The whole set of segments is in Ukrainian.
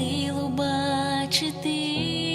силу бачити.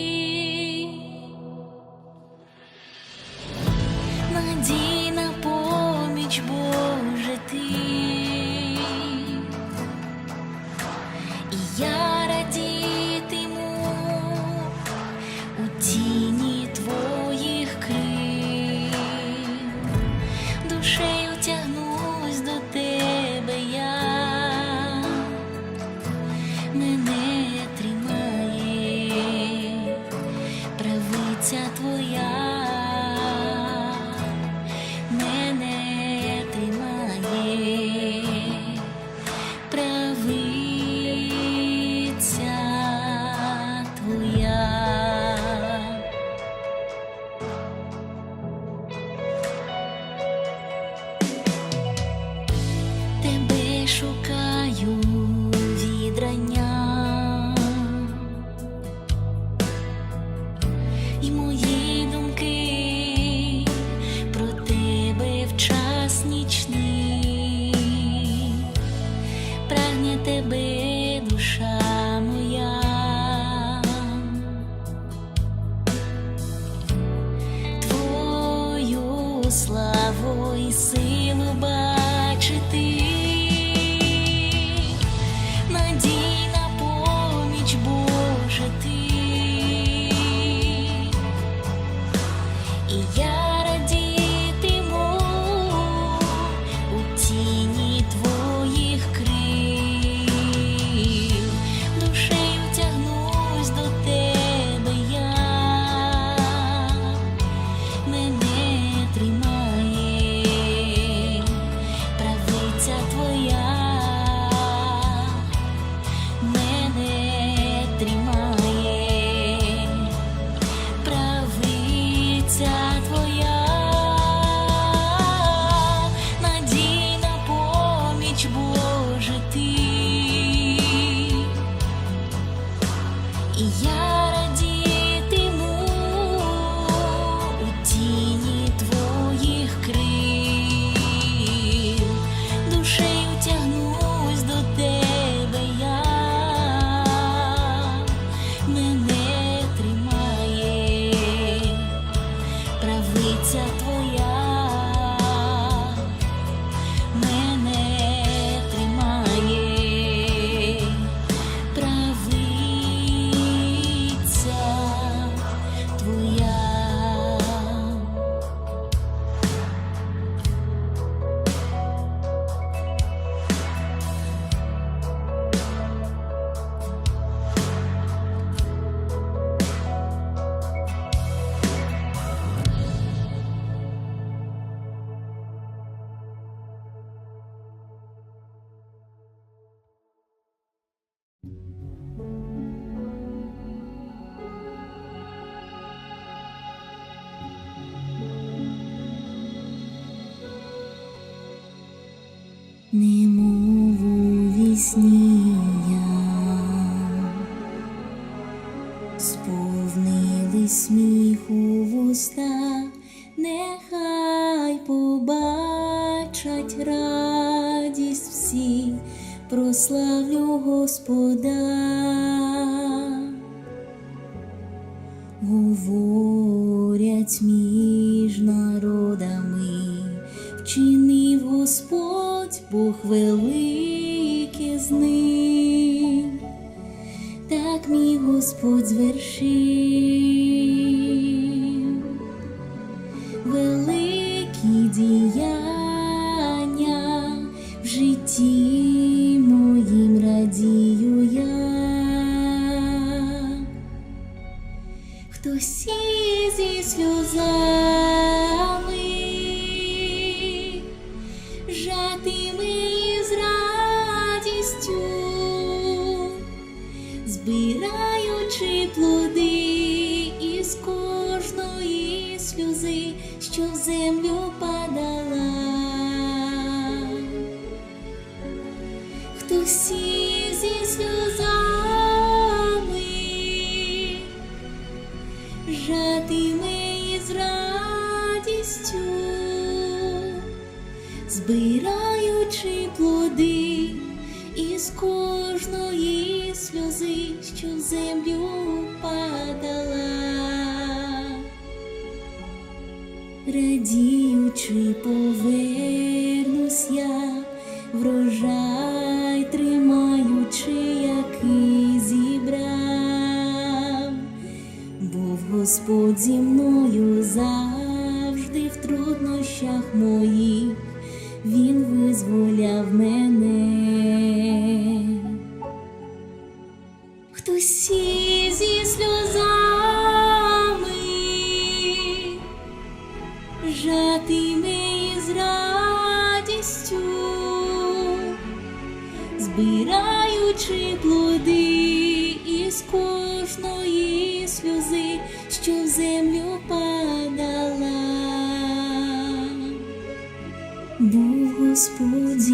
Y ya яснія, сповнили сміху вуста, нехай побачать радість всі, прославлю Господа, говорять між народами. Чинив Господь Бог великий з ним, так мій Господь звершив. душі зі сльозами, жатиме з радістю, збираючи плоди із кожної сльози, що землю. Господь зі мною завжди в труднощах моїх, Він визволяв мене. Хтось сі зі сльозами, жатиме із радістю, збираючи плоди Був Господь зі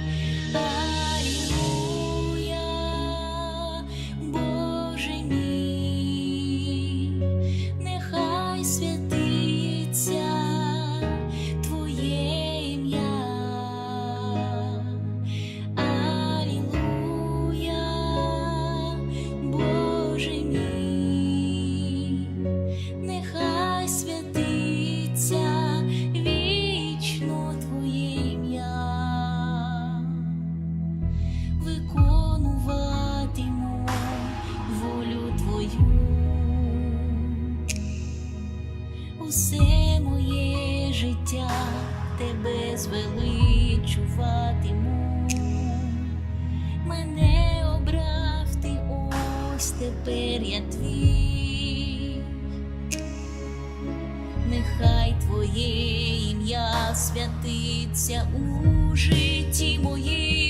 Нехай твоє ім'я святиться у житті моїй.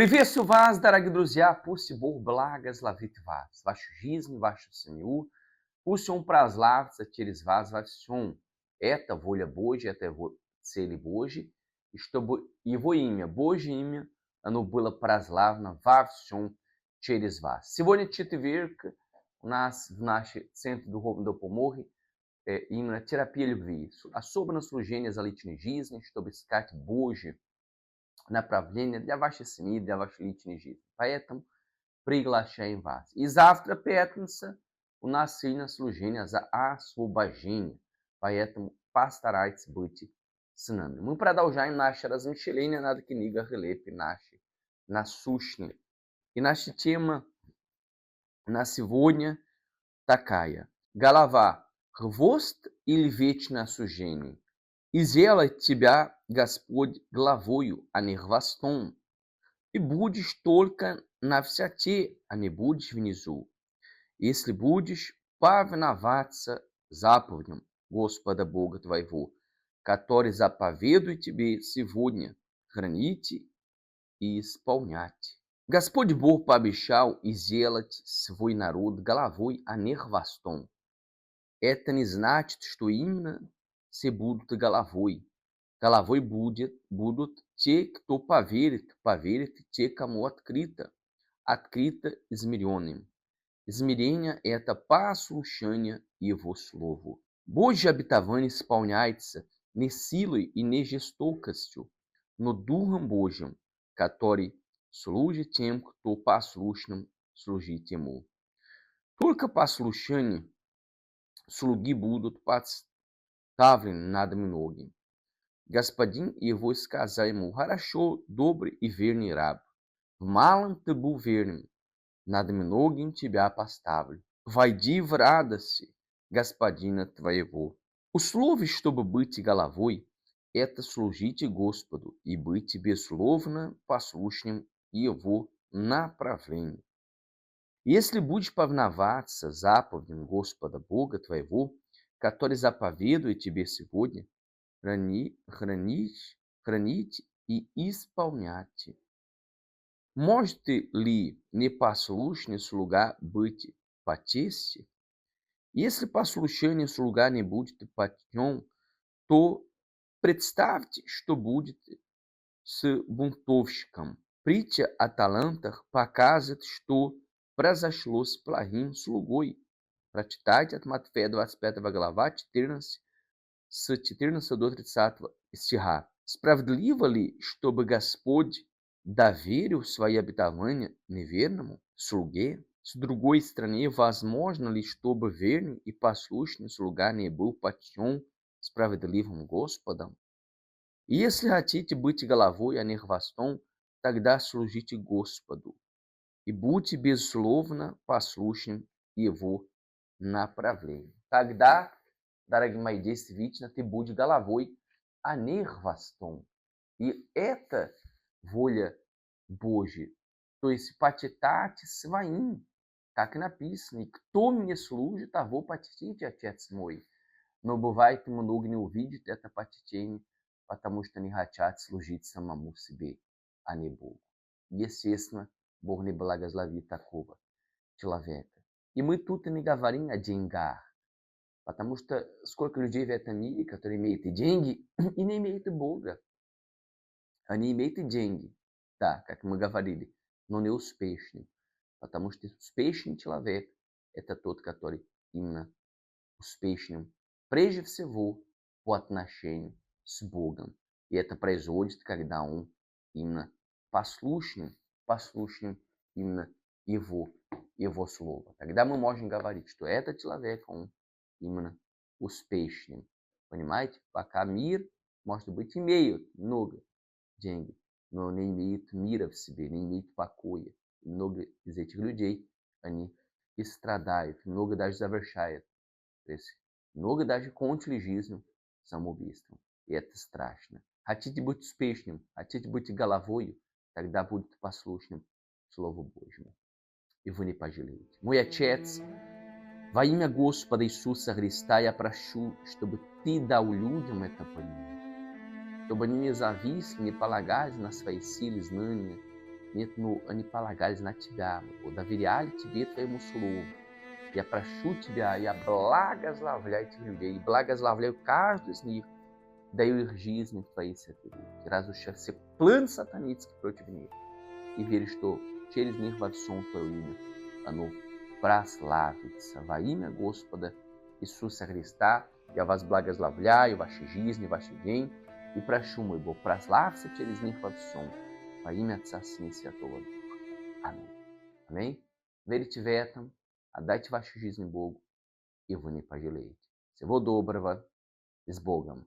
Приветствую вас, дорогие друзья, пусть Бог благословит вас, вашу жизнь, вашу семью, пусть Он прославится через вас во всем. Это воля Божья, это Его цели Божьи, и чтобы Его имя, Божье имя, оно было прославлено во всем через вас. Сегодня четверг, у нас в нашем Центре Духовного Допомоги э, именно терапия любви, особенно служение за личной жизни, чтобы искать Божье направление для вашей семьи, для вашей личной жизни. Поэтому приглашаем вас. И завтра, пятница, у нас сильное служение за освобождение. Поэтому постарайтесь быть с нами. Мы продолжаем наше размышление над книгой Релепи нашей, насущной. И наша тема на сегодня такая. Голова – хвост или вечное осуждение? И сделает тебя Господь главою, а не хвостом. И будешь только на высоте, а не будешь внизу. Если будешь повиноваться заповедям Господа Бога твоего, который заповедует тебе сегодня, храните и исполнять. Господь Бог пообещал сделать свой народ головой, а не хвостом. Это не значит, что именно все будут головой. Galavoi Tchek Tectopavirit, Pavirit Tecamo Atkrita, Atkrita Smirionem, Smirinha eta Passunchania e Voslovo. Boja habitavanes pauniaitsa, Nessiloi e Negestoucastio, no Durham Bojam, Katori Sluge Temco to Paslushnam Slugi Temu. Turca Paslushani, Slugi Budo Pats Tavrin Nadaminogi. Господин его сказал ему, «Хорошо, добрый и верный раб, в малом ты был верным, над многим тебя поставлю. Войди в радость господина твоего». Условие, чтобы быть головой, это служить Господу и быть безусловно послушным Его направлению. Если будешь повиноваться заповедям Господа Бога твоего, который заповедует тебе сегодня, храни, хранить, хранить и исполнять. Может ли непослушный слуга быть по чести? Если послушание слуга не будет почтен, то представьте, что будет с бунтовщиком. Притча о талантах показывает, что произошло с плохим слугой. Прочитайте от Матфея 25 глава 14 с 14 до 30 стиха. Справедливо ли, чтобы Господь доверил свои обетования неверному слуге? С другой стороны, возможно ли, чтобы верный и послушный слуга не был почтен справедливым Господом? И если хотите быть головой, а не хвостом, тогда служите Господу и будьте безусловно послушным Его направлению. Тогда дорогие мои, действительно ты будешь головой, а не хвостом. И это воля Божья. То есть почитать своим, как написано, кто мне служит, того почтите, Отец мой. Но бывает, много не увидит это почтение, потому что не хотят служить самому себе, а не Богу. Естественно, Бог не благословит такого человека. И мы тут не говорим о деньгах. Потому что сколько людей в этом мире, которые имеют и деньги, и не имеют Бога. Они имеют и деньги, да, как мы говорили, но не успешны. Потому что успешный человек – это тот, который именно успешным, прежде всего, по отношению с Богом. И это производит, когда он именно послушным, послушным именно Его, Его Слово. Тогда мы можем говорить, что этот человек, он именно успешным. Понимаете? Пока мир, может быть, имеет много денег, но не имеет мира в себе, не имеет покоя. И много из этих людей, они и страдают, много даже завершают. То есть много даже кончили жизнь самоубийством. И это страшно. Хотите быть успешным, хотите быть головой, тогда будете послушным Слову Божьему. И вы не пожалеете. Мой отец Во имя Господа Иисуса Христа я прошу, чтобы Ты дал людям это понять, чтобы они не зависли, не полагались на свои силы, знания, нет ну они полагались на тебя, Бо, доверяли тебе твоему слову. Я прошу тебя, я благословляю этих людей, и благословляю каждого из них, даю их жизни в твоей святые руки, разрушая все план сатанинский против них, и верю, что через них во всем твое имя оно прославится. Во имя Господа Иисуса Христа я вас благословляю, вашей жизни, ваши день, и прошу, мой Бог, прославься через них во всем. Во имя Отца, Сына и Святого Духа. Аминь. Аминь. Верите в этом, отдайте вашу жизнь Богу, и вы не пожалеете. Всего доброго и с Богом.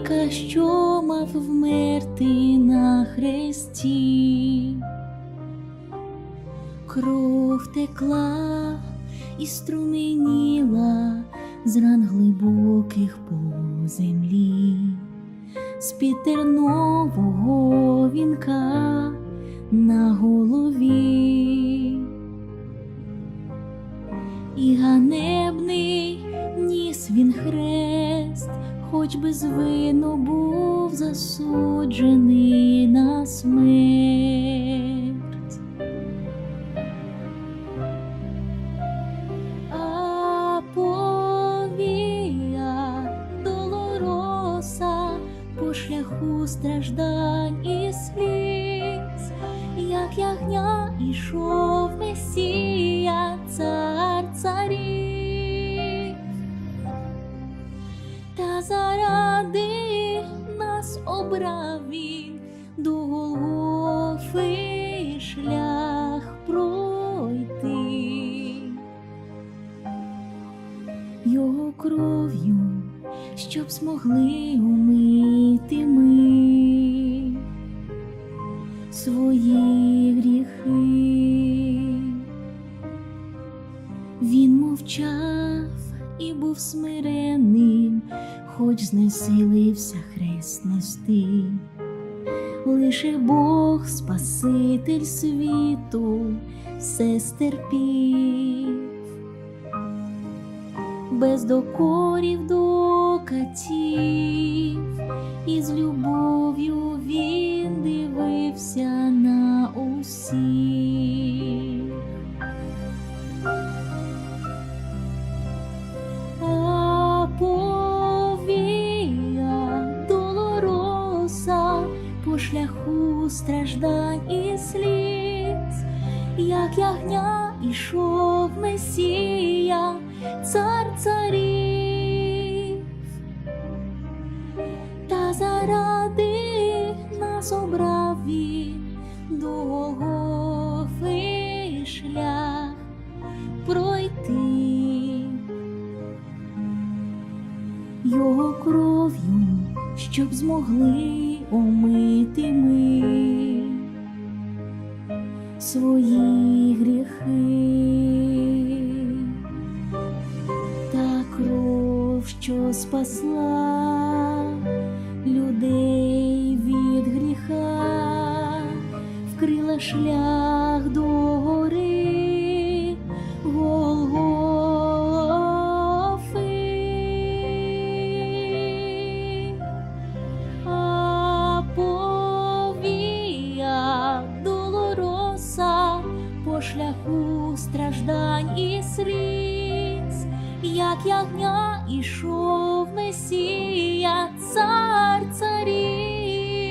чоловіка, що мав вмерти на хресті. Кров текла і струменіла з ран глибоких по землі, з під тернового вінка на голові. І ганебний хоч без вину був засуджений на смерть. А повія долороса по шляху страждань і сліз, як ягня ішов Месія, цар царів, заради нас обрав він до Голгофи шлях пройти його кров'ю, щоб змогли умити ми свої гріхи. Він мовчав і був смиренним, хоч знесилився хрест нести. Лише Бог, Спаситель світу, все стерпів без докорів до катів, і з любов'ю він дивився на усіх. Страждань і сліз, як ягня ішов Месія, цар царів, та заради нас обрав він до шлях пройти. Його кров'ю, щоб змогли омити ми свої гріхи, та кров, що спасла шляху страждань і сліз, як ягня ішов Месія, цар царів,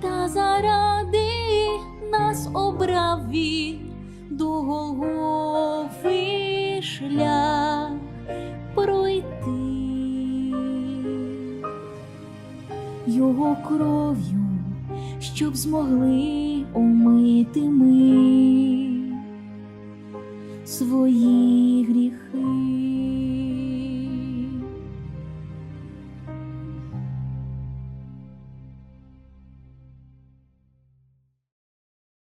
та заради нас обрав він до Голгофи шлях пройти. Його кров'ю, щоб змогли умити ми свої.